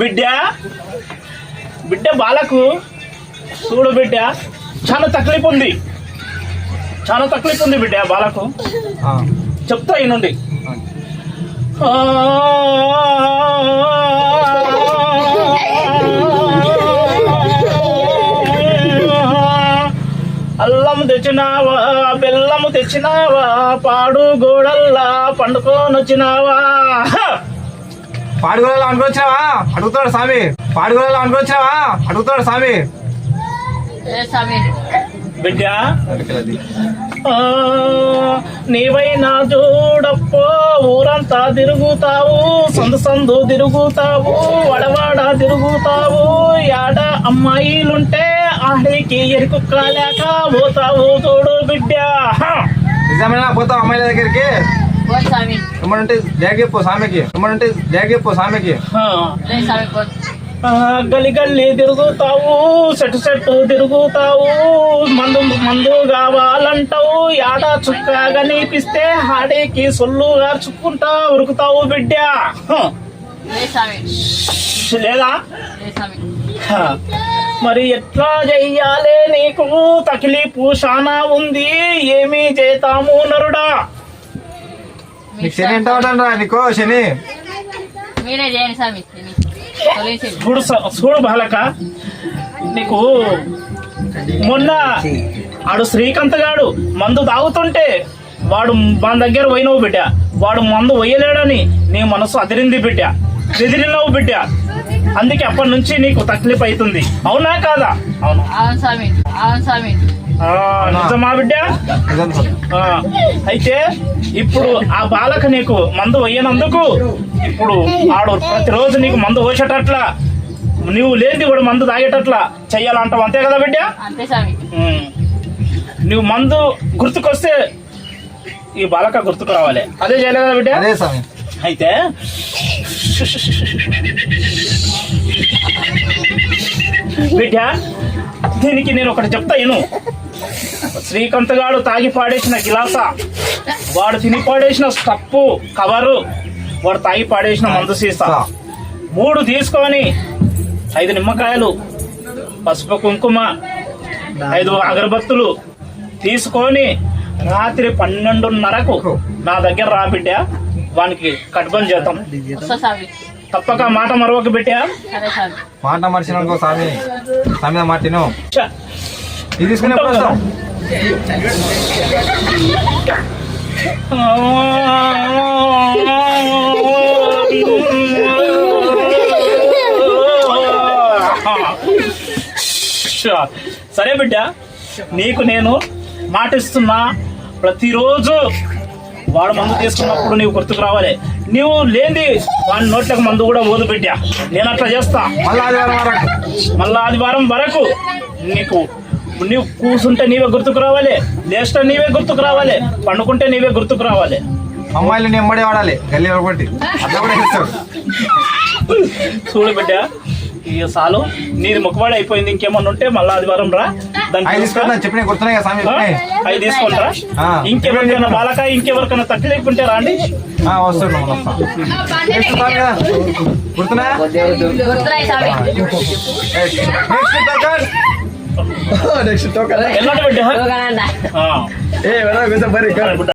బిడ్డ బిడ్డ బాలకు. చూడు బిడ్డ చాలా తక్లీఫ్ ఉంది చాలా తక్లీఫ్ ఉంది బిడ్డ బాలకు. చెప్తా ఈ తెచ్చినావా బెల్లము తెచ్చినావా పాడు గోడల్లా పండుకోనొచ్చినావా? పాడుగోళాలు అనుకొచ్చావా అడుగుతాడు స్వామి. పాడుగోళాలు అనుకొచ్చావా అడుగుతాడు స్వామి. ఏ స్వామి? బిడ్డ ఆ, నీవైనా చూడప్పో ఊరంతా తిరుగుతావు సందు సందు తిరుగుతావు వడవాడ తిరుగుతావు యాడ అమ్మాయిలుంటే ఆడికి ఎరుకు కాలేక పోతావు చూడు బిడ్డ. నిజమేనా? పోతావు అమ్మాయిల దగ్గరికి? పో స్వామి. ఏమనంటే జాగ్ చెప్పు స్వామికి. ఏమనంటే జాగ్ చెప్పు స్వామికి. ఆ, లే స్వామి పో. ఆ, గలి గల్లి తిరుగుతావు సెటు సెట్టు తిరుగుతావు. మందు మందు కావాలంటావు యాడ చుక్క కనిపిస్తే ఆడికి సొల్లు గార్చుకుంటా ఉరుకుతావు బిడ్డ. హ, లే స్వామి. లేదా? లే స్వామి. హ, మరి ఎట్లా చెయ్యాలే నీకు? తకిలీపు శానా ఉంది ఏమి చేతాము నరుడా? నీకు శని ఎంత ఉంటానరా నీకు? శని? మీరే చేయండి స్వామి శని. తొలగించండి. చూడు స- చూడు బాలక నీకు మొన్న ఆడు శ్రీకాంత్ గాడు మందు తాగుతుంటే వాడు మన దగ్గర పోయినవు బిడ్డ. వాడు మందు పోయలేడని నీ మనసు అదిరింది బిడ్డ. బెదిరినవు బిడ్డ. అందుకే అప్పటి నుంచి నీకు తక్లీఫ్ అవుతుంది అవునా కాదా? అవును. అవును స్వామి. అవును స్వామి. ఆ, నిజమా బిడ్డ? అయితే ఇప్పుడు ఆ బాలక నీకు మందు వేయనందుకు ఇప్పుడు ఆడు ప్రతిరోజు నీకు మందు పోసేటట్లా నువ్వు లేనిది కూడా మందు తాగేటట్లా చెయ్యాలంటావు. అంతే కదా బిడ్డ? అంతే స్వామి. ఉమ్. నువ్వు మందు గుర్తుకొస్తే ఈ బాలక గుర్తుకు రావాలి. అదే చేయలేదు కదా బిడ్డ? అదే స్వామి. అయితే బిడ్డ దీనికి నేను ఒకటి చెప్తా ఇను శ్రీకాంత్ గాడు తాగి పాడేసిన గిలాస వాడు తిని పాడేసిన స్టప్పు కవరు వాడు తాగి పాడేసిన మందు సీసా. మూడు తీసుకొని ఐదు నిమ్మకాయలు పసుపు కుంకుమ ఐదు అగరబత్తులు తీసుకొని రాత్రి పన్నెండున్నరకు నా దగ్గర రా బిడ్డ వానికి కట్బం చేద్దాం. తప్పక మాట మరొక స్వామి మాట మర్చిన అనుకో స్వామి. స్వామి మీద మాట తిను ఛ, ఇది తీసుకుని? సరే బిడ్డ నీకు నేను మాటిస్తున్నా. ప్రతిరోజు వాడు మందు తీసుకున్నప్పుడు నీవు గుర్తుకు రావాలి. నీవు లేని వాడి నోట్లకు మందు కూడా ఓదు బిడ్డ నేను అట్లా చేస్తా. మళ్ళా ఆదివారం వరకు. మళ్ళా ఆదివారం వరకు నీకు నీవు కూర్చుంటే నీవే గుర్తుకు రావాలి. లేస్తే నీవే గుర్తుకు రావాలి. పండుకుంటే నీవే గుర్తుకు రావాలి. అమ్మాయిలు ఎంబడే వాడాలి. గల్లీ ఒకటి అట్లా కూడా చేస్తాడు చూడు బిడ్డ. ఈ సాలు. నీది ముఖవాడి అయిపోయింది ఇంకేమన్నా ఉంటే మళ్ళా ఆదివారం రా. దాన్ని అవి తీసుకురా. తీసుకుంటా చెప్పినాయి గుర్తున్నాయి కదా స్వామి ఆ? చెప్పినాయి. అవి తీసుకుంటారా ఆ. ఇంకెవరికైనా బాలకాయ ఇంకెవరికైనా తట్టి లేకుంటే రండి ఆ, వస్తున్నాం మనం వస్తాం నెక్స్ట్ స్వామి కదా గుర్తున్నాయా? గుర్తున్నాయి స్వామి. నెక్స్ట్ టోకన్ నెక్స్ట్ టోకన్ వెళ్ళండి బిడ్డ యోగానంద ఆ. ఏ వెరా కొంచెం బరి బిడ్డ